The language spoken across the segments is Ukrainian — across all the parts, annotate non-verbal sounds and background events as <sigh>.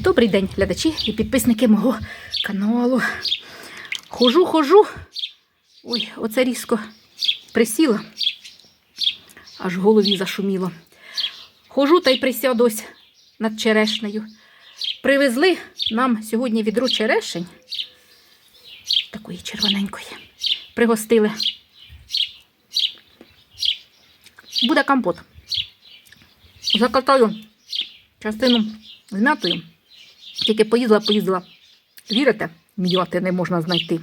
Добрий день, глядачі і підписники мого каналу. Хожу, хожу. Ой, оце різко присіла, аж в голові зашуміло. Хожу та й присяду ось над черешнею. Привезли нам сьогодні відро черешень, такої червоненької. Пригостили. Буде компот. Закатаю частину з м'ятою. Тільки поїздила, поїздила. Вірите, м'яти не можна знайти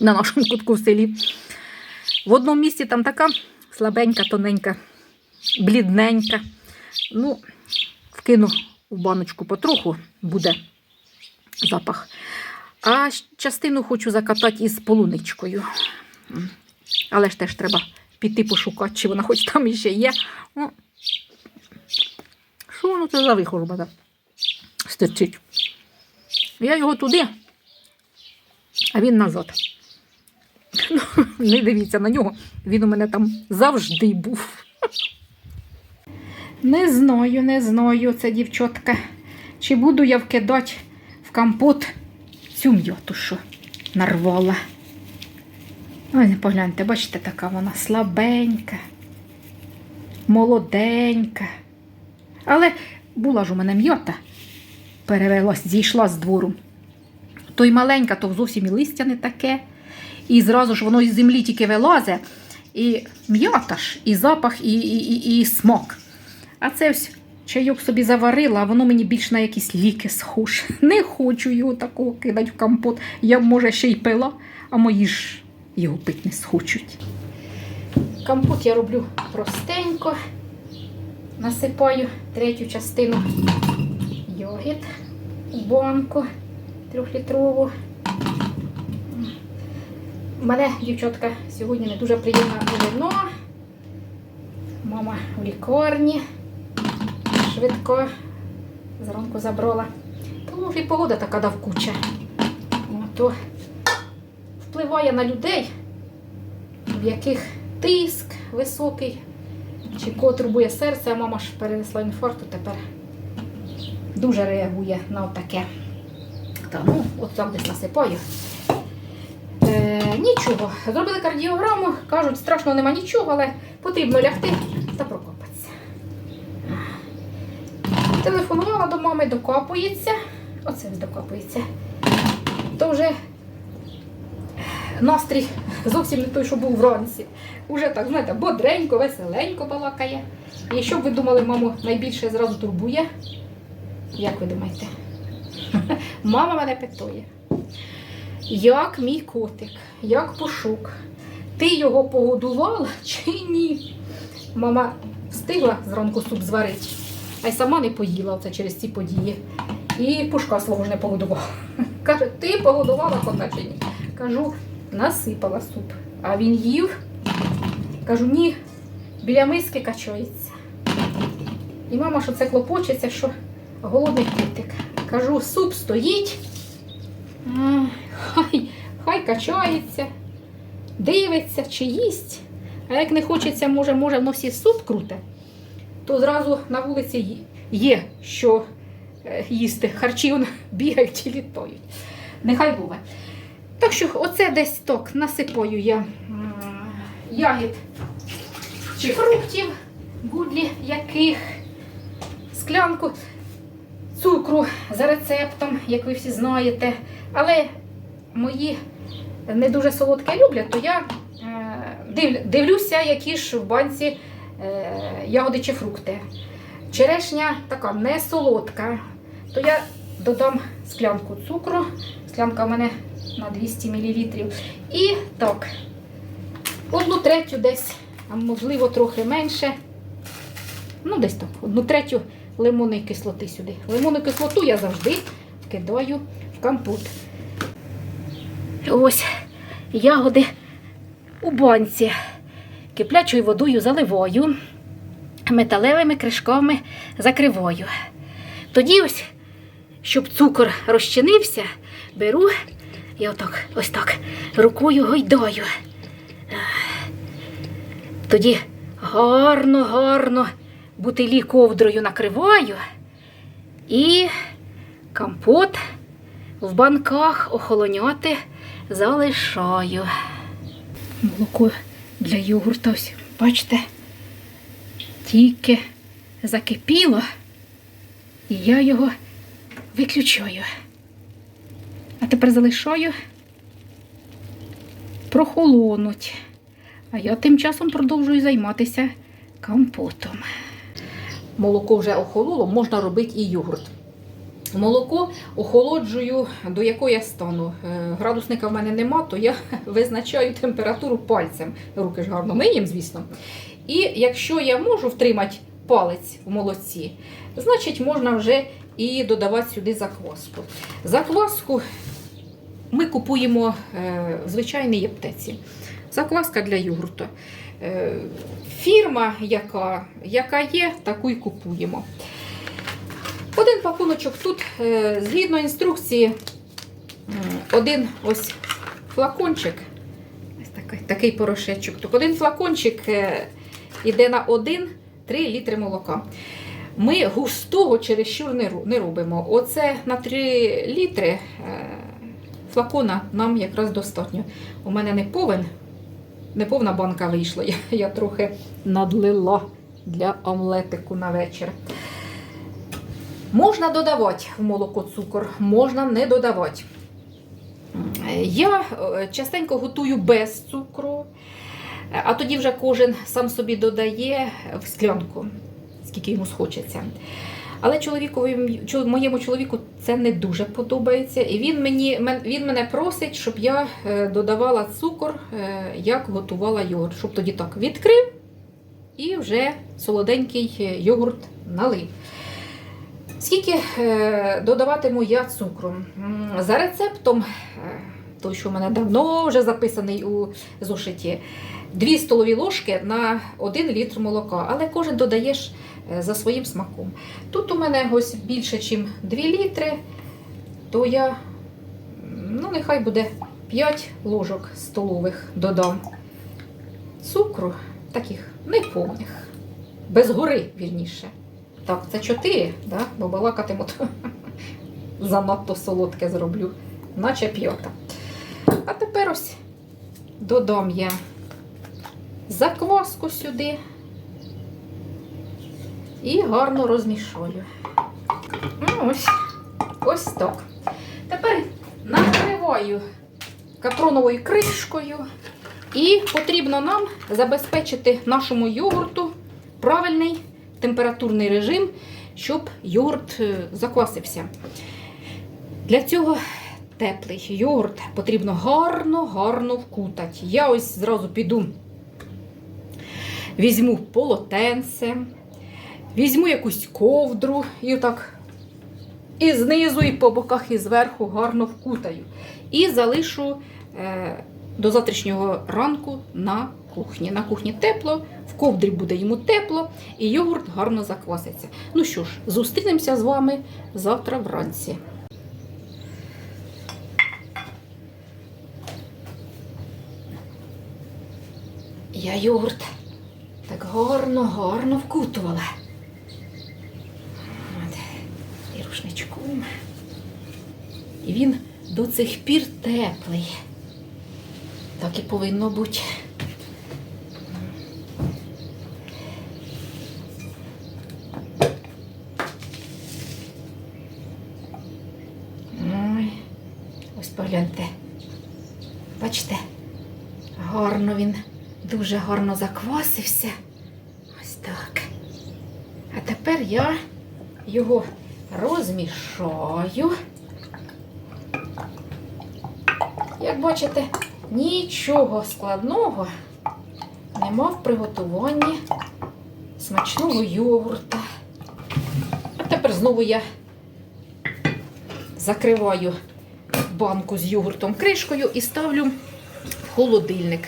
на нашому кутку в селі. В одному місці там така слабенька, тоненька, блідненька. Ну, вкину у баночку потроху, буде запах. А частину хочу закатати із полуничкою. Але ж теж треба піти пошукати, чи вона хоч там іще є. Ну, Що воно це за вихорба? Стерчить. Я його туди, а він назад. Ну, <laughs> не дивіться на нього, він у мене там завжди був. <laughs> Не знаю, не знаю, це дівчатка. Чи буду я вкидати в компот цю м'яту, що нарвала. Ой, не погляньте, бачите, така вона слабенька, молоденька. Але була ж у мене м'ята, перевелась, зійшла з двору. То й маленька, то зовсім і листя не таке. І зразу ж воно із землі тільки вилазе, і м'ята ж, і запах, і, і, і, і смак. А це ось чайок собі заварила, а воно мені більш на якісь ліки схоже. <laughs> Не хочу його такого кидати в компот. Я, може, ще й пила, а мої ж його пити не схочуть. Компот я роблю простенько. Насипаю третю частину йогурт у банку трьохлітрову. Мене, дівчатка, сьогодні не дуже приємне вино. Мама в лікарні швидко зранку забрала. Тому ж і погода така давкуча. То впливає на людей, в яких тиск високий, чи кого турбує серце, а мама ж перенесла інфаркт, тепер дуже реагує на таке. Та ну, от так десь насипаю. Е, нічого. Зробили кардіограму, кажуть, страшно нема нічого, але потрібно лягти та прокопатися. Телефонувала до мами, докопується. Оце докопується. То вже настрій зовсім не той, що був вранці. Уже так, знаєте, бодренько, веселенько балакає. І що б ви думали, маму найбільше зразу турбує? Як ви думаєте? <laughs> Мама мене питає. Як мій котик, як пошук, ти його погодувала чи ні? Мама встигла зранку суп зварити, а й сама не поїла це через ці події. І пушка свого ж не погодувала. <laughs> Каже, ти погодувала кота чи ні? Кажу, насипала суп. А він їв. Кажу, ні, біля миски качається. І мама, що це клопочеться, що голодний котик. Кажу, суп стоїть. Хай, хай качається, дивиться, чи їсть. А як не хочеться, може, може, воно всі суп круте, то зразу на вулиці є- що е, їсти. Харчі он <laughs> бігають і літають. Нехай буде. Так що оце десь так насипаю я ягід чи фруктів, будлі яких, склянку цукру за рецептом, як ви всі знаєте. Але мої не дуже солодке люблять, то я е, дивлюся, які ж в банці е, ягоди чи фрукти. Черешня така не солодка, то я додам склянку цукру. Склянка в мене на 200 мл. І так, одну третю десь, а можливо трохи менше. Ну, десь так, одну третю лимонної кислоти сюди. Лимонну кислоту я завжди вкидаю в компот. Ось ягоди у банці. Киплячою водою заливаю, металевими кришками закриваю. Тоді ось, щоб цукор розчинився, беру і отак, ось так, рукою гойдаю. Тоді гарно, гарно бутилі ковдрою накриваю і компот в банках охолоняти залишаю. Молоко для йогурта, ось, бачите, тільки закипіло, і я його виключаю. А тепер залишаю прохолонуть. А я тим часом продовжую займатися компотом. Молоко вже охололо, можна робити і йогурт. Молоко охолоджую, до якого я стану. Е, Градусника в мене нема, то я <laughs> визначаю температуру пальцем. Руки ж гарно миєм, звісно. І якщо я можу втримати палець в молоці, значить можна вже і додавати сюди закваску. Закваску ми купуємо е, в звичайній аптеці. Закваска для йогурту. Е, фірма, яка, яка є, таку й купуємо. Один пакуночок тут, е, згідно інструкції, один ось флакончик, такий, такий порошечок. Так один флакончик е, іде на 1-3 літри молока. Ми густого чересчур не робимо. Оце на 3 літри е, флакона нам якраз достатньо. У мене не повен, не повна банка вийшла. <laughs> Я, я трохи надлила для омлетику на вечір. Можна додавати в молоко цукор, можна не додавати. Я е, частенько готую без цукру, а тоді вже кожен сам собі додає в склянку, скільки йому схочеться. Але чоловікові, моєму чоловіку це не дуже подобається. І він, мені, він мене просить, щоб я е, додавала цукор, е, як готувала йогурт. Щоб тоді так відкрив і вже солоденький е, йогурт налив. Скільки додаватиму я цукру? За рецептом, той, що в мене давно вже записаний у зошиті, 2 столові ложки на 1 літр молока, але кожен додаєш за своїм смаком. Тут у мене ось більше, ніж 2 літри, то я, ну, нехай буде 5 ложок столових додам. Цукру таких неповних, без гори, вірніше. Так, це 4, да? бо балакатиму то <laughs> занадто солодке зроблю, наче п'ята. А тепер ось додам я закваску сюди і гарно розмішаю. Ну, Ось, ось так. Тепер накриваю капроновою кришкою. І потрібно нам забезпечити нашому йогурту правильний температурний режим, щоб йогурт е, заквасився. Для цього теплий йогурт потрібно гарно-гарно вкутати. Я ось зразу піду, візьму полотенце, візьму якусь ковдру і отак і знизу, і по боках, і зверху гарно вкутаю. І залишу е, до завтрашнього ранку на кухні. На кухні тепло, в ковдрі буде йому тепло, і йогурт гарно закваситься. Ну що ж, зустрінемося з вами завтра вранці. Я йогурт так гарно, гарно вкутувала. От, і рушничком. І він до цих пір теплий. Так і повинно бути. Ой, ось погляньте. Бачите, гарно він, дуже гарно заквасився. Ось так. А тепер я його розмішаю. Як бачите, нічого складного нема в приготуванні смачного йогурта. А тепер знову я закриваю банку з йогуртом кришкою і ставлю в холодильник,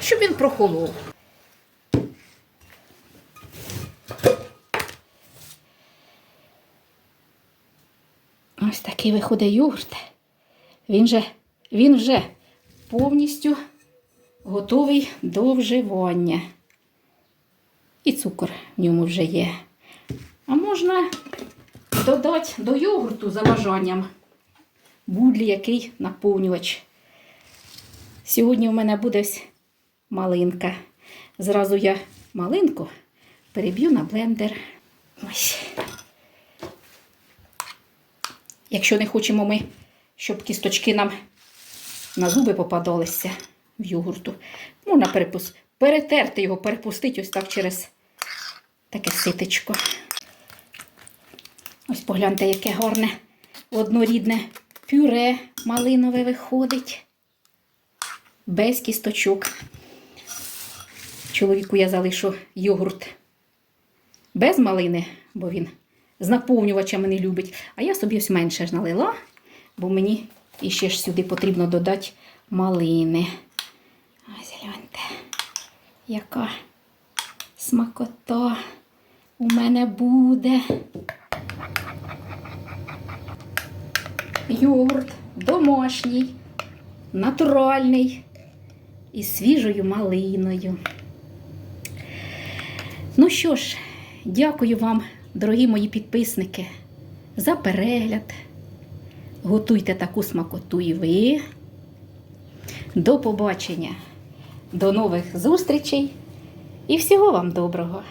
щоб він прохолов. Ось такий виходить йогурт. Він же, він вже повністю готовий до вживання. І цукор в ньому вже є. А можна додати до йогурту за бажанням будь-який наповнювач. Сьогодні у мене буде малинка. Зразу я малинку переб'ю на блендер. Ось. Якщо не хочемо ми, щоб кісточки нам на зуби попадалися в йогурту, можна перепус... перетерти його, перепустити ось так через таке ситечко. Ось погляньте, яке гарне однорідне пюре малинове виходить. Без кісточок. Чоловіку я залишу йогурт без малини, бо він з наповнювачами не любить. А я собі ось менше ж налила, бо мені іще ж сюди потрібно додати малини. Ось гляньте, яка смакота у мене буде. Йогурт домашній, натуральний із свіжою малиною. Ну що ж, дякую вам, дорогі мої підписники, за перегляд. Готуйте таку смакоту і ви. До побачення, до нових зустрічей і всього вам доброго!